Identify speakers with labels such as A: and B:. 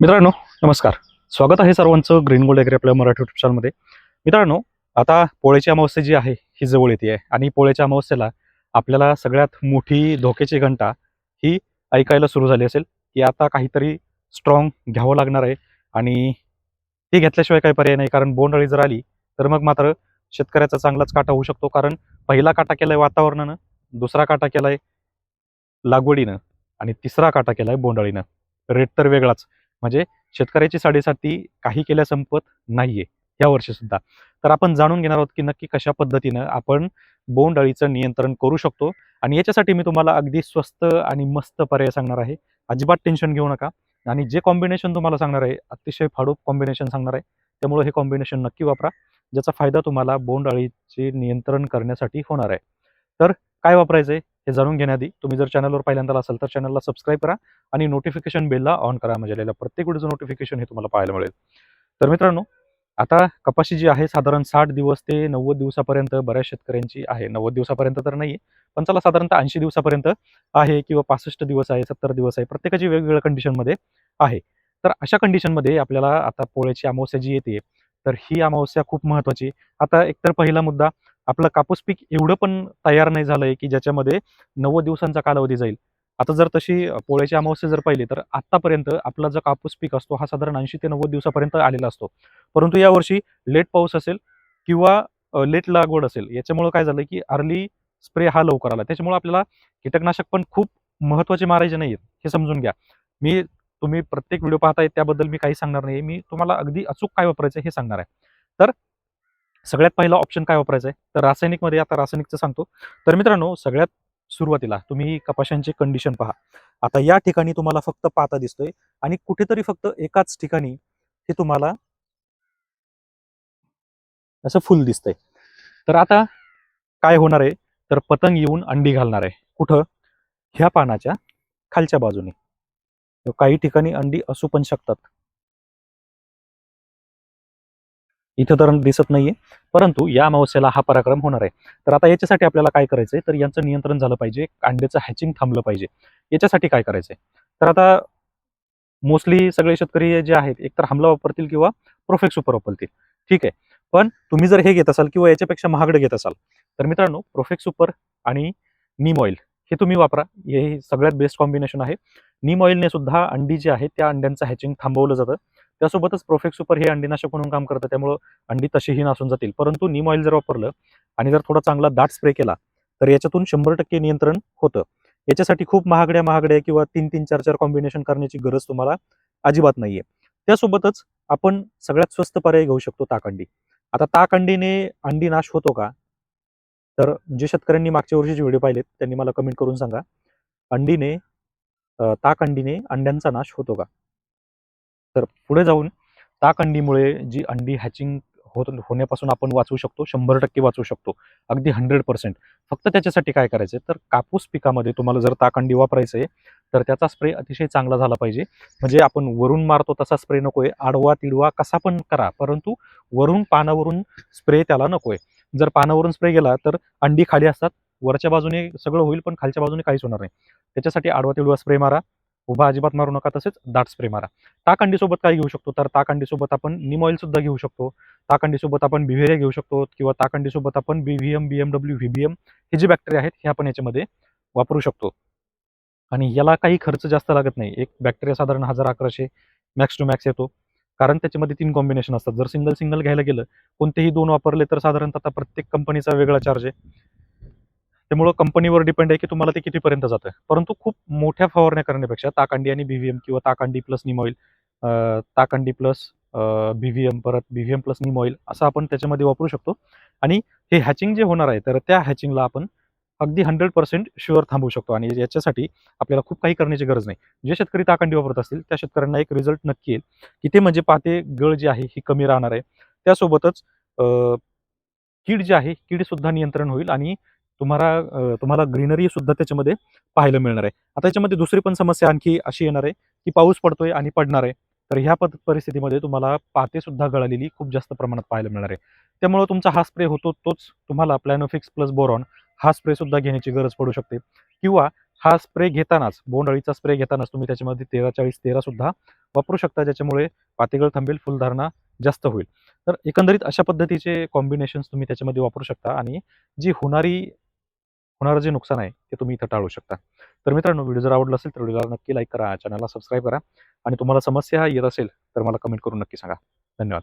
A: मित्रांनो नमस्कार. स्वागत आहे सर्वांचं ग्रीन गोल्ड ॲग्री आपल्या मराठी युट्यूब चॅनलमध्ये मित्रांनो आता पोळ्याची अमावस्या जी आहे ही जवळ येते आहे. आणि पोळ्याच्या अमावस्येला आपल्याला सगळ्यात मोठी धोक्याची घंटा ही ऐकायला सुरू झाली असेल की आता काहीतरी स्ट्रॉंग घ्यावं लागणार आहे. आणि ती घेतल्याशिवाय काही पर्याय नाही कारण बोंडअळी जर आली तर मग मात्र शेतकऱ्याचा चांगलाच काटा होऊ शकतो. कारण पहिला काटा केलाय वातावरणानं दुसरा काटा केलाय लागवडीनं आणि तिसरा काटा केलाय बोंडअळीनं. रेट तर वेगळाच. म्हणजे शेतकऱ्याची साडेसाती काही केल्या संपत नाहीये या वर्षी सुद्धा. तर आपण जाणून घेणार आहोत की नक्की कशा पद्धतीनं आपण बोंड अळीचं नियंत्रण करू शकतो आणि याच्यासाठी मी तुम्हाला अगदी स्वस्त आणि मस्त पर्याय सांगणार आहे. अजिबात टेन्शन घेऊ नका आणि जे कॉम्बिनेशन तुम्हाला सांगणार आहे अतिशय फाडूप कॉम्बिनेशन सांगणार आहे त्यामुळे हे कॉम्बिनेशन नक्की वापरा. ज्याचा फायदा तुम्हाला बोंड अळीचे नियंत्रण करण्यासाठी होणार आहे. तर काय वापरायचं आहे हे जाणून घेण्याआधी तुम्ही जर चॅनलवर पहिल्यांदा असाल तर चॅनलला सबस्क्राईब करा आणि नोटिफिकेशन बेलला ऑन करा. म्हणजे आलेल्या प्रत्येक व्हिडिओचं नोटिफिकेशन हे तुम्हाला पाहायला मिळेल. तर मित्रांनो आता कपाशी जी आहे साधारण साठ दिवस ते नव्वद दिवसापर्यंत बऱ्याच शेतकऱ्यांची आहे. नव्वद दिवसापर्यंत तर नाही पण चला साधारणतः ऐंशी दिवसापर्यंत आहे किंवा पासष्ट दिवस आहे सत्तर दिवस आहे प्रत्येकाची वेगवेगळ्या कंडिशनमध्ये आहे. तर अशा कंडिशनमध्ये आपल्याला आता पोळ्याची अमावस्या जी येते तर ही अमावस्या खूप महत्त्वाची आता एकतर पहिला मुद्दा आपलं कापूस पीक एवढं पण तयार नाही झालंय की ज्याच्यामध्ये नव्वद दिवसांचा कालावधी जाईल. आता जर तशी पोळ्याची अमावस्या जर पाहिली तर आतापर्यंत आपला जो कापूस पीक असतो हा साधारण ऐंशी ते नव्वद दिवसापर्यंत आलेला असतो. परंतु यावर्षी लेट पाऊस असेल किंवा लेट लागवड असेल याच्यामुळं काय झालं की अर्ली स्प्रे हा लवकर आला. त्याच्यामुळे आपल्याला कीटकनाशक पण खूप महत्त्वाचे मारायचे नाहीत हे समजून घ्या. मी तुम्ही प्रत्येक व्हिडिओ पाहताय त्याबद्दल मी काही सांगणार नाही मी तुम्हाला अगदी अचूक काय वापरायचं हे सांगणार आहे. तर सगळ्यात पहिला ऑप्शन काय वापरायचा आहे तर रासायनिकमध्ये आता रासायनिकचं सांगतो. तर मित्रांनो सगळ्यात सुरुवातीला तुम्ही कपाशांची कंडिशन पहा. आता या ठिकाणी तुम्हाला फक्त पाता दिसतोय आणि कुठेतरी फक्त एकाच ठिकाणी हे तुम्हाला असं फुल दिसतंय. तर आता काय होणार आहे? तर पतंग येऊन अंडी घालणार आहे. कुठं? ह्या पानाच्या खालच्या बाजूने. काही ठिकाणी अंडी असू पण शकतात. इथं तर दिसत नाहीये. परंतु या अमावस्येला हा पराक्रम होणार आहे. तर आता याच्यासाठी आपल्याला काय करायचंय? तर यांचं नियंत्रण झालं पाहिजे. अंड्याचं हॅचिंग थांबलं पाहिजे. याच्यासाठी काय करायचंय? तर आता मोस्टली सगळे शेतकरी जे आहेत एकतर हमला वापरतील किंवा प्रोफेक्स सुपर वापरतील. ठीक आहे. पण तुम्ही जर हे घेत असाल किंवा याच्यापेक्षा महागडं घेत असाल तर मित्रांनो प्रोफेक्स सुपर आणि नीम ऑइल हे तुम्ही वापरा. हे सगळ्यात बेस्ट कॉम्बिनेशन आहे. नीम ऑइलने सुद्धा अंडी जी आहे त्या अंड्यांचं हॅचिंग थांबवलं जातं. त्यासोबतच प्रोफेक्ट सुपर हे अंडीनाशक म्हणून काम करतं. त्यामुळं अंडी तशीही नासून जातील. परंतु नीम ऑइल जर वापरलं आणि जर थोडा चांगला दाट स्प्रे केला तर याच्यातून शंभर टक्के नियंत्रण होतं. याच्यासाठी खूप महागड्या महागड्या किंवा तीन तीन चार चार कॉम्बिनेशन करण्याची गरज तुम्हाला अजिबात नाहीये. त्यासोबतच आपण सगळ्यात स्वस्त पर्याय घेऊ शकतो ताकंडी आता ताकंडीने अंडी नाश होतो का? तर जे शेतकऱ्यांनी मागच्या वर्षीचे व्हिडिओ पाहिलेत त्यांनी मला कमेंट करून सांगा. अंडीने ताक अंडीने अंड्यांचा नाश होतो का? तर पुढे जाऊन ताक अंडीमुळे जी अंडी हॅचिंग होत होण्यापासून आपण वाचवू शकतो शंभर टक्के वाचवू शकतो. अगदी हंड्रेड पर्सेंट फक्त त्याच्यासाठी काय करायचं तर कापूस पिकामध्ये तुम्हाला जर ताक अंडी वापरायचं आहे तर त्याचा स्प्रे अतिशय चांगला झाला पाहिजे. म्हणजे आपण वरून मारतो तसा स्प्रे नको आहे आडवा तिडवा कसा पण करा. परंतु वरून पानावरून स्प्रे त्याला नको आहे जर पानावरून स्प्रे गेला तर अंडी खाली असतात. वरच्या बाजूने सगळं होईल पण खालच्या बाजूने काहीच होणार नाही. त्याच्यासाठी आडवा तिडवा स्प्रे मारा. उभा अजिबात मारू नका तसेच दाट स्प्रे मारा. ताकंडीसोबत काय घेऊ शकतो तर ताकंडीसोबत आपण निम ऑइल सुद्धा घेऊ शकतो. ताकंडीसोबत आपण बिव्हेरिया घेऊ शकतो किंवा ताकंडीसोबत आपण बीव्हीएम बीएमडब्ल्यू व्हीबीएम हे जे बॅक्टेरिया आहेत हे आपण याच्यामध्ये वापरू शकतो. आणि याला काही खर्च जास्त लागत नाही. एक बॅक्टेरिया साधारण हजार अकराशे मॅक्स टू मॅक्स येतो. कारण त्याच्यामध्ये तीन कॉम्बिनेशन असतात. जर सिंगल सिंगल घ्यायला गेलं कोणतेही दोन वापरले तर साधारणतः प्रत्येक कंपनीचा वेगळा चार्ज आहे. त्यामुळं कंपनीवर डिपेंड आहे की तुम्हाला ते कितीपर्यंत जातं. परंतु खूप मोठ्या फवारण्या करण्यापेक्षा ताकांडी आणि बीव्हीएम किंवा ताकांडी प्लस निम ऑइल ताकांडी प्लस बीव्हीएम परत बीव्हीएम प्लस निम ऑइल असं आपण त्याच्यामध्ये वापरू शकतो. आणि हे हॅचिंग जे होणार आहे तर त्या हॅचिंगला आपण अगदी हंड्रेड पर्सेंट शुअर थांबवू शकतो. आणि याच्यासाठी आपल्याला खूप काही करण्याची गरज नाही. जे शेतकरी ताकांडी वापरत असतील त्या शेतकऱ्यांना एक रिझल्ट नक्की येईल की ते म्हणजे पाते गळ जी आहे ही कमी राहणार आहे. त्यासोबतच कीड जी आहे कीड सुद्धा नियंत्रण होईल आणि तुम्हाला तुम्हाला ग्रीनरी सुद्धा त्याच्यामध्ये पाहायला मिळणार आहे. आता याच्यामध्ये दुसरी पण समस्या आणखी अशी येणार आहे की पाऊस पडतोय आणि पडणार आहे तर ह्या पद परिस्थितीमध्ये तुम्हाला पाते सुद्धा गळालेली खूप जास्त प्रमाणात पाहायला मिळणार आहे. त्यामुळे तुमचा हा स्प्रे होतो तोच तुम्हाला प्लॅनोफिक्स प्लस बोरॉन हा स्प्रे सुद्धा घेण्याची गरज पडू शकते. किंवा हा स्प्रे घेतानाच बोंडअळीचा स्प्रे घेतानाच तुम्ही त्याच्यामध्ये तेरा चाळीस तेरा सुद्धा वापरू शकता ज्याच्यामुळे पातेगळ थांबेल फुलधारणा जास्त होईल. तर एकंदरीत अशा पद्धतीचे कॉम्बिनेशन्स तुम्ही त्याच्यामध्ये वापरू शकता आणि जी होणारी होणारं जे नुकसान आहे ते तुम्ही इथं टाळू शकता. तर मित्रांनो व्हिडिओ जर आवडला असेल तर व्हिडिओला नक्की लाईक करा चॅनलला सबस्क्राईब करा. आणि तुम्हाला समस्या येत असेल तर मला कमेंट करून नक्की सांगा. धन्यवाद.